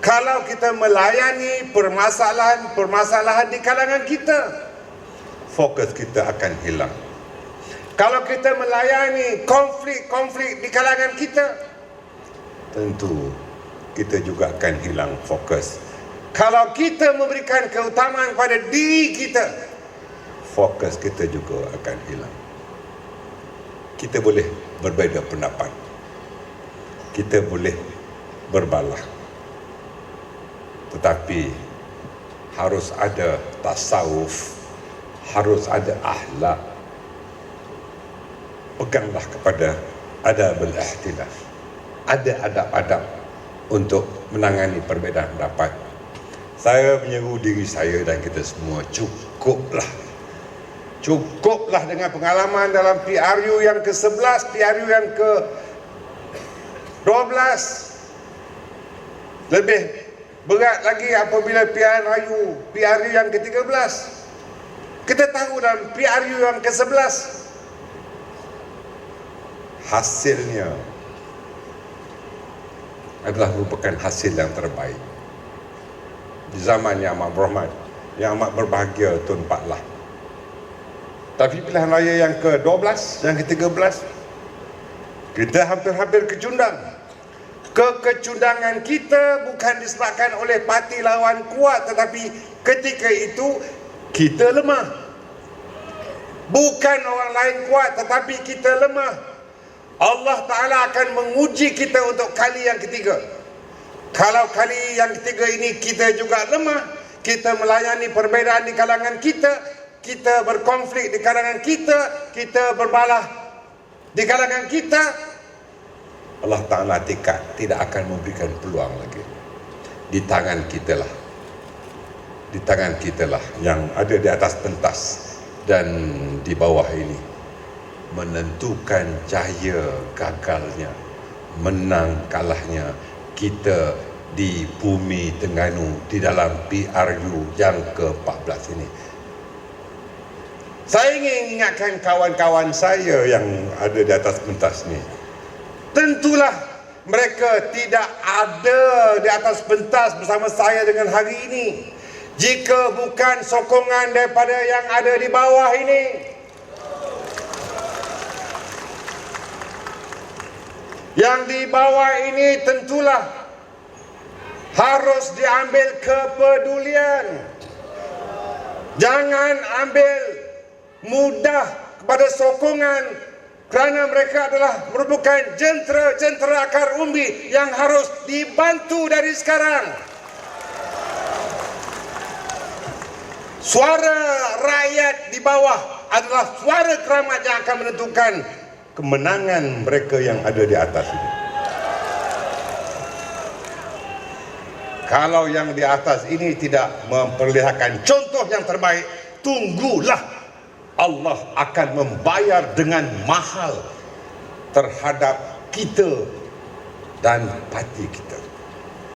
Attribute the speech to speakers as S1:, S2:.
S1: Kalau kita melayani permasalahan-permasalahan di kalangan kita, fokus kita akan hilang. Kalau kita melayani konflik-konflik di kalangan kita, tentu kita juga akan hilang fokus. Kalau kita memberikan keutamaan kepada diri kita, fokus kita juga akan hilang. Kita boleh berbeza pendapat. Kita boleh berbalah. Tetapi harus ada tasawuf, harus ada akhlak. Peganglah kepada adabul ihtilaf. Ada adab-adab untuk menangani perbezaan pendapat. Saya menyeru diri saya dan kita semua cukuplah Cukuplah dengan pengalaman dalam PRU yang ke-11, PRU yang ke-12. Lebih berat lagi apabila PRU, PRU yang ke-13. Kita tahu dalam PRU yang ke-11 hasilnya adalah merupakan hasil yang terbaik. Di zaman yang amat berhormat, yang amat berbahagia Tun Pak tapi pilihan raya yang ke-12, yang ke-13, kita hampir-hampir kecundang. Kekecundangan kita bukan disebabkan oleh parti lawan kuat tetapi ketika itu kita lemah. Bukan orang lain kuat tetapi kita lemah. Allah Ta'ala akan menguji kita untuk kali yang ketiga. Kalau kali yang ketiga ini kita juga lemah, kita melayani perbezaan di kalangan kita, kita berkonflik di kalangan kita, kita berbalah di kalangan kita, Allah Ta'ala tidak, tidak akan memberikan peluang lagi. Di tangan kita lah. Di tangan kita lah yang ada di atas pentas dan di bawah ini. Menentukan cahaya gagalnya, menang kalahnya kita di bumi Tengganu di dalam PRU yang ke-14 ini. Saya ingin ingatkan kawan-kawan saya yang ada di atas pentas ni. Tentulah mereka tidak ada di atas pentas bersama saya dengan hari ini. Jika bukan sokongan daripada yang ada di bawah ini. Yang di bawah ini tentulah harus diambil kepedulian. Jangan ambil mudah kepada sokongan kerana mereka adalah merupakan jentera-jentera akar umbi yang harus dibantu dari sekarang. Suara rakyat di bawah adalah suara keramat yang akan menentukan kemenangan mereka yang ada di atas ini. Kalau yang di atas ini tidak memperlihatkan contoh yang terbaik, tunggulah Allah akan membayar dengan mahal terhadap kita dan parti kita.